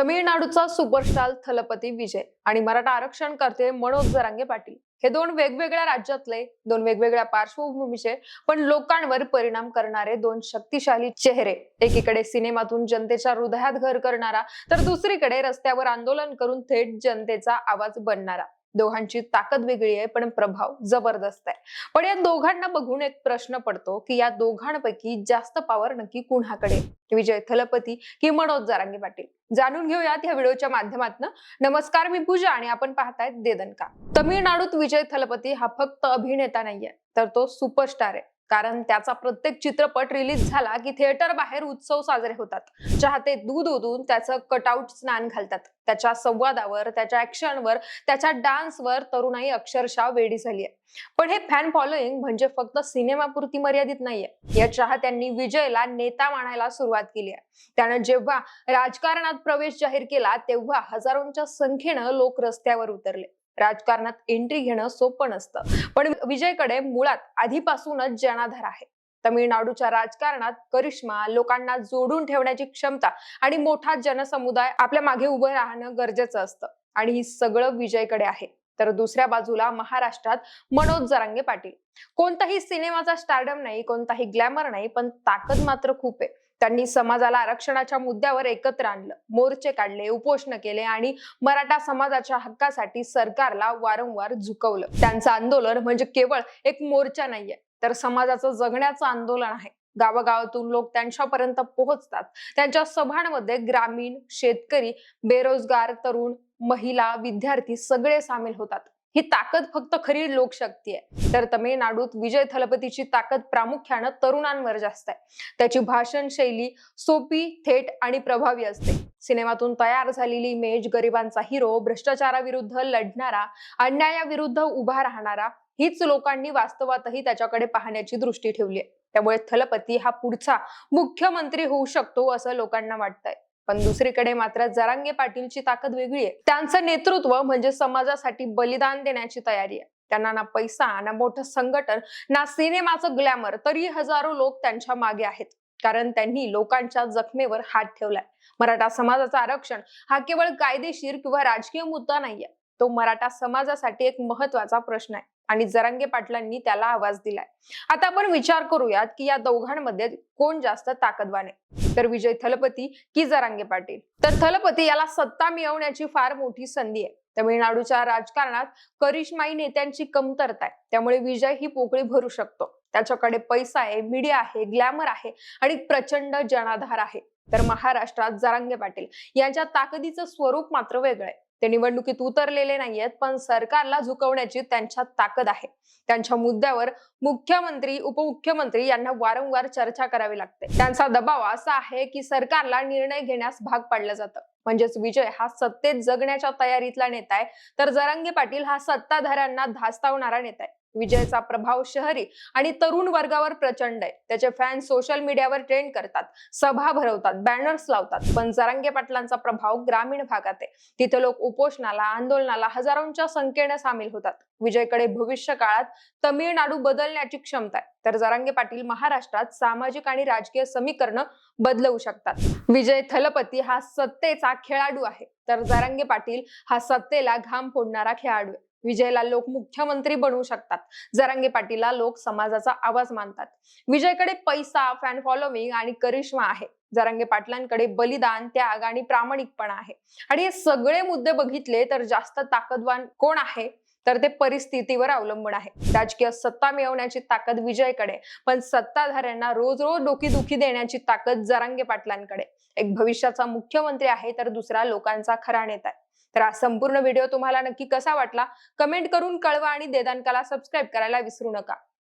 तमिळनाडूचा superstar Thalapathy विजय आणि मराठा आरक्षण करते मनोज जरांगे पाटील. हे दोन वेगवेगळ्या राज्यातले दोन वेगवेगळ्या पार्श्वभूमीचे पण लोकांवर परिणाम करणारे दोन शक्तिशाली चेहरे. एकीकडे सिनेमातून जनतेच्या हृदयात घर करणारा तर दुसरीकडे रस्त्यावर आंदोलन करून थेट जनतेचा आवाज बनणारा. दोघांची ताकद वेगळी आहे पण प्रभाव जबरदस्त आहे. पण या दोघांना बघून एक प्रश्न पडतो की या दोघांपैकी जास्त पॉवर नक्की कुणाकडे विजय थलपती की मनोज जारांगी पाटील? जाणून घेऊयात या व्हिडिओच्या माध्यमातून. नमस्कार मी पूजा आणि आपण पाहतायत देदनका. तमिळनाडूत विजय थलपती हा फक्त अभिनेता नाहीये तर तो सुपरस्टार आहे. कारण त्याचा प्रत्येक चित्रपट रिलीज झाला की थिएटर बाहेर उत्सव साजरे होतात. चाहते दूध ओदून त्याचं कटआउट स्नान घालतात. त्याच्या संवादावर त्याच्या ऍक्शनवर त्याच्या डान्सवर तरुणाई अक्षरशः वेडी झाली आहे पण हे फॅन फॉलोईंग म्हणजे फक्त सिनेमापुरती मर्यादित नाहीये. या चाहत्यांनी विजयला नेता मानायला सुरुवात केली आहे त्यानं जेव्हा राजकारणात प्रवेश जाहीर केला तेव्हा हजारोंच्या संख्येनं लोक रस्त्यावर उतरले. राजकारणात एंट्री घेणं सोपं नसतं. पण विजयकडे मुळात आधीपासूनच जनाधार आहे. तमिळनाडूच्या राजकारणात करिश्मा लोकांना जोडून ठेवण्याची क्षमता आणि मोठा जनसमुदाय आपल्या मागे उभं राहणं गरजेचं असतं. आणि ही सगळं विजयकडे आहे. तर दुसऱ्या बाजूला महाराष्ट्रात मनोज जरांगे पाटील. कोणताही सिनेमाचा स्टार्डम नाही कोणताही ग्लॅमर नाही पण ताकद मात्र खूप आहे. त्यांनी समाजाला आरक्षणाच्या मुद्द्यावर एकत्र आणलं. मोर्चे काढले उपोषण केले आणि मराठा समाजाच्या हक्कासाठी सरकारला वारंवार झुकवलं. त्यांचं आंदोलन म्हणजे केवळ एक मोर्चा नाहीये तर समाजाचं जगण्याचं आंदोलन आहे. गावागावातून लोक त्यांच्यापर्यंत पोहोचतात. त्यांच्या सभांमध्ये ग्रामीण शेतकरी बेरोजगार तरुण महिला विद्यार्थी सगळे सामील होतात. ही ताकद फक्त खरी लोकशक्ती आहे. तर तमिळनाडूत विजय थलपतीची ताकद प्रामुख्यानं तरुणांवर जास्त आहे. त्याची भाषण शैली सोपी थेट आणि प्रभावी असते. सिनेमातून तयार झालेली इमेज गरिबांचा हिरो भ्रष्टाचाराविरुद्ध लढणारा अन्यायाविरुद्ध उभा राहणारा हीच लोकांनी वास्तवातही त्याच्याकडे पाहण्याची दृष्टी ठेवली आहे. त्यामुळे थलपती हा पुढचा मुख्यमंत्री होऊ शकतो असं लोकांना वाटतंय. पण दुसरीकडे मात्र जरांगे पाटीलची ताकद वेगळी आहे. त्यांचं नेतृत्व म्हणजे समाजासाठी बलिदान देण्याची तयारी आहे. त्यांना ना पैसा ना मोठं संघटन ना सिनेमाचं ग्लॅमर तरी हजारो लोक त्यांच्या मागे आहेत. कारण त्यांनी लोकांच्या जखमेवर हात ठेवलाय. मराठा समाजाचं आरक्षण हा केवळ कायदेशीर किंवा राजकीय मुद्दा नाहीये. तो मराठा समाजासाठी एक महत्त्वाचा प्रश्न आहे. आणि जरांगे पाटलांनी त्याला आवाज दिलाय. आता आपण विचार करूयात की या दोघांमध्ये कोण जास्त ताकदवान आहे? तर विजय थलपती की जरांगे पाटील? तर थलपती याला सत्ता मिळवण्याची फार मोठी संधी आहे. तमिळनाडूच्या राजकारणात करिश्माई नेत्यांची कमतरता आहे. त्यामुळे विजय ही पोकळी भरू शकतो. त्याच्याकडे पैसा आहे मीडिया आहे ग्लॅमर आहे आणि प्रचंड जनाधार आहे. तर महाराष्ट्रात जरांगे पाटील यांच्या ताकदीचं स्वरूप मात्र वेगळं आहे. ते निवडणुकीत उतरलेले नाहीयेत पण सरकारला झुकवण्याची त्यांच्यात ताकद आहे. त्यांच्या मुद्द्यावर मुख्यमंत्री उपमुख्यमंत्री यांना वारंवार चर्चा करावी लागते. त्यांचा दबाव असा आहे की सरकारला निर्णय घेण्यास भाग पाडलं जातं. म्हणजेच विजय हा सत्तेत जगण्याच्या तयारीतला नेता आहे तर जरांगे पाटील हा सत्ताधाऱ्यांना धास्तावणारा नेता आहे विजयचा प्रभाव शहरी आणि तरुण वर्गावर प्रचंड आहे. त्याचे फॅन सोशल मीडियावर ट्रेंड करतात. सभा भरवतात बॅनर्स लावतात. पण जरांगे पाटलांचा प्रभाव ग्रामीण भागात आहे. तिथे लोक उपोषणाला आंदोलनाला हजारोंच्या संख्येने सामील होतात. विजयकडे भविष्य काळात तमिळनाडू बदलण्याची क्षमता आहे. तर जरांगे पाटील महाराष्ट्रात सामाजिक आणि राजकीय समीकरण बदलवू शकतात. विजय थलपती हा सत्तेचा खेळाडू आहे. तर जरांगे पाटील हा सत्तेला घाम फोडणारा खेळाडू आहे. विजयला लोक मुख्यमंत्री बनवू शकतात. जरांगे पाटीलला लोक समाजाचा आवाज मानतात. विजयकडे पैसा फॅन फॉलोविंग आणि करिश्मा आहे. जरांगे पाटलांकडे बलिदान त्याग आणि प्रामाणिकपणा आहे. आणि हे सगळे मुद्दे बघितले तर जास्त ताकदवान कोण आहे? तर ते परिस्थितीवर अवलंबून आहे. राजकीय सत्ता मिळवण्याची ताकद विजयकडे पण सत्ताधाऱ्यांना रोज रोज डोकीदुखी देण्याची ताकद जरांगे पाटलांकडे. एक भविष्याचा मुख्यमंत्री आहे तर दुसरा लोकांचा खरा नेता आहे. तर हा संपूर्ण व्हिडिओ तुम्हाला नक्की कसा वाटला? कमेंट करून कळवा आणि देदानकाला सबस्क्राईब करायला विसरू नका.